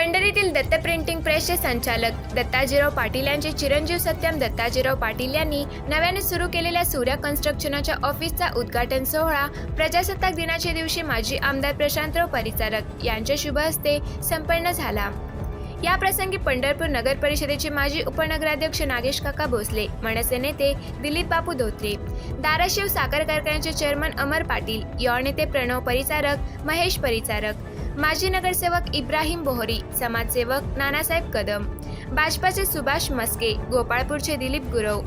पंढरीतील Datta printing प्रेसचे संचालक दत्ताजीराव पाटील यांचे चिरंजीव सत्यम दत्ताजीराव पाटील यांनी नव्याने सुरू केलेल्या सूर्या कन्स्ट्रक्शनच्या ऑफिसचा उद्घाटन सोहळा प्रजासत्ताक दिनाच्या दिवशी माजी आमदार प्रशांतराव परिचारक यांच्या शुभ हस्ते संपन्न झाला. या प्रसंगी पंढरपूर नगर परिषदेचे माजी उपनगराध्यक्ष नागेश काका भोसले मनसे नेते दिलीप बापू धोत्रे दाराशिव साखर कारखान्याचे चेअरमन अमर पाटील युवा नेते प्रणव परिचारक महेश परिचारक माजी नगरसेवक इब्राहिम बोहरी समाजसेवक नानासाहेब कदम भाजपाचे सुभाष मस्के गोपाळपूरचे दिलीप गुरव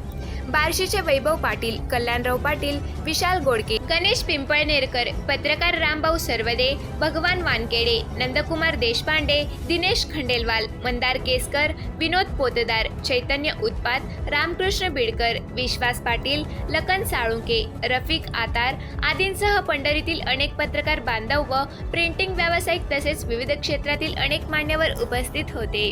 बार्शीचे वैभव पाटील कल्याणराव पाटील विशाल गोडके गणेश पिंपळनेरकर पत्रकार रामभाऊ सर्वदे भगवान वानकेडे नंदकुमार देशपांडे दिनेश खंडेलवाल मंदार केसकर विनोद पोतदार चैतन्य उत्पात रामकृष्ण बिडकर विश्वास पाटील लखन साळुंके रफिक आतार आदींसह पंढरीतील अनेक पत्रकार बांधव व प्रिंटिंग व्यावसायिक तसेच विविध क्षेत्रातील अनेक मान्यवर उपस्थित होते.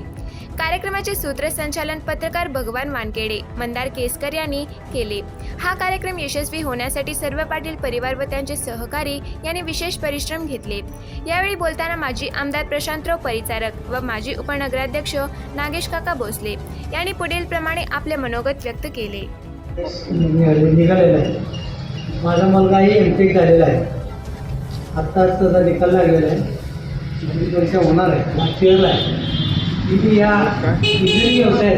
कार्यक्रमाचे सूत्रसंचालन पत्रकार भगवान वानकेडे मंदार केसकर यांनी केले. हा कार्यक्रम यशस्वी होण्यासाठी सर्व पाटील परिवार व त्यांचे सहकारी यांनी विशेष परिश्रम घेतले. यावेळी बोलताना माजी आमदार प्रशांतराव परिचारक व माजी उपनगराध्यक्ष नागेश काका भोसले यांनी पुढील प्रमाणे आपले मनोगत व्यक्त केले. निघालेला आहे. माझा मुलगाही एम टेक झालेला आहे. आत्ताच त्याचा निकाल लागलेला आहे. परीक्षा होणार आहे. लास्ट आहे. की या डिग्री व्यवसाय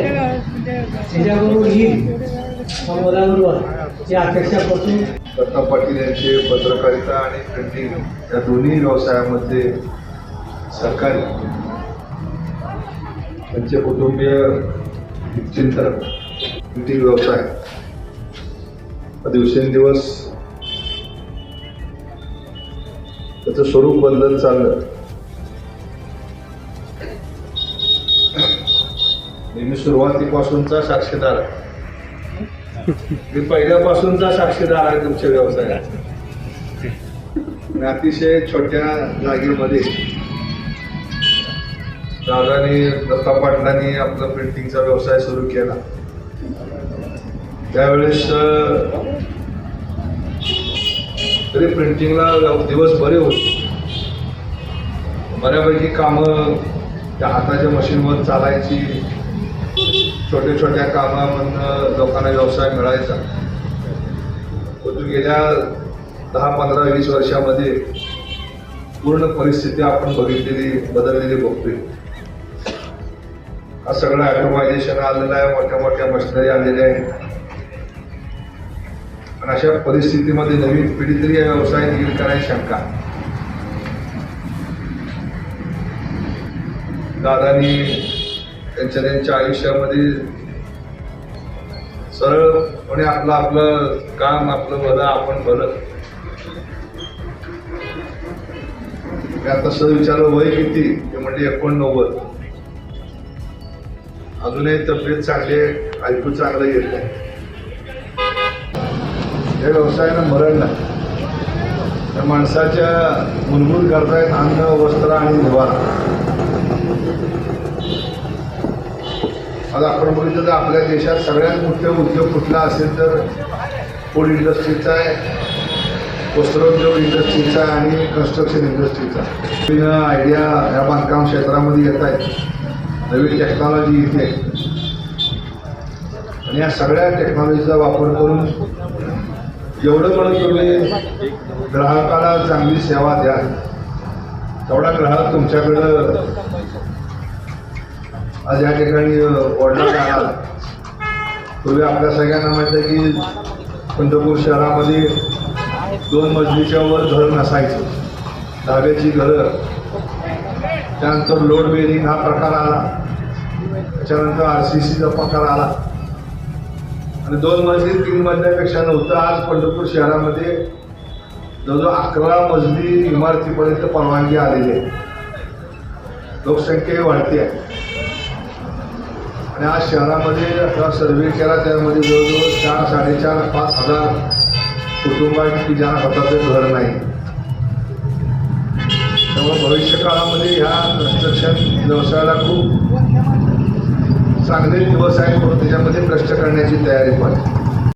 त्याच्याबरोबर येईल या या अपेक्षापासून दत्ता पाटील यांचे पत्रकारिता आणि प्रिंटिंग या दोन्ही व्यवसायामध्ये सरकारी त्यांचे कुटुंबीय चिंतन प्रिंटिंग व्यवसाय. दिवसेंदिवस त्याचं स्वरूप बदलत चाललं. नेहमी सुरुवातीपासूनचा साक्षीदार आहे. मी पहिल्यापासूनचा साक्षीदार आहे तुमच्या व्यवसायात. अतिशय छोट्या जागेमध्ये दादानी दत्ता पाटलांनी आपला प्रिंटिंगचा व्यवसाय सुरू केला. त्यावेळेस तरी प्रिंटिंगला दिवस बरे होते. बऱ्यापैकी कामं त्या हाताच्या मशीनवर चालायची छोट्या छोट्या कामामधनं लोकांना व्यवसाय मिळायचा. परंतु गेल्या दहा पंधरा वीस वर्षामध्ये पूर्ण परिस्थिती आपण बघितलेली बदललेली बघतोय हा सगळं ॲटोमायझेशन आलेलं आहे मोठ्या मोठ्या मशिनरी आलेल्या आहेत. आणि अशा परिस्थितीमध्ये नवीन पिढी तरी या व्यवसायात येईल करायची शंका? दादानी त्यांच्या त्यांच्या आयुष्यामध्ये सरळपणे आपलं आपलं काम आपलं भलं आपण भलं. मी आता सहज विचारलं वय किती? ते म्हणजे एकोणनव्वद. अजूनही तब्येत चांगली आहे ऐकू चांगलं येत आहे या व्यवसायानं मरण नाही. त्या माणसाच्या मूलभूत गरजा आहेत अन्न वस्त्र आणि निवारा. आज आपण बघितलं तर आपल्या देशात सगळ्यात मोठे उद्योग कुठला असेल तर फूड इंडस्ट्रीचा आहे वस्त्रोद्योग इंडस्ट्रीचा आहे आणि कन्स्ट्रक्शन इंडस्ट्रीचा नवीन आयडिया या बांधकाम क्षेत्रामध्ये येत आहेत नवीन टेक्नॉलॉजी इथे आणि या सगळ्या टेक्नॉलॉजीचा वापर करून जेवढं पण तुम्ही ग्राहकाला चांगली सेवा द्याल तेवढा ग्राहक तुमच्याकडं आज या ठिकाणी ओढला आला. पूर्वी आपल्या सगळ्यांना माहिती आहे की पंढरपूर शहरामध्ये दोन मजलीच्या वर घर नसायचं. धाब्याची घरं. त्यानंतर लोड बेरिंग हा प्रकार आला. त्याच्यानंतर आर सी सीचा प्रकार आला. आणि दोन मजली तीन मजल्यापेक्षा नव्हतं. आज पंढरपूर शहरामध्ये जवळजवळ अकरा मजली इमारतीपर्यंत परवानगी आलेली आहे. लोकसंख्या वाढते आहे. आणि आज शहरामध्ये आता सर्वे केला त्यामध्ये जवळजवळ चार साडेचार पाच हजार कुटुंब ज्या की स्वतःचं घर नाही. त्यामुळे भविष्यकाळामध्ये ह्या कन्स्ट्रक्शन व्यवसायाला खूप चांगले दिवस आहेत म्हणून त्याच्यामध्ये कष्ट करण्याची तयारी पण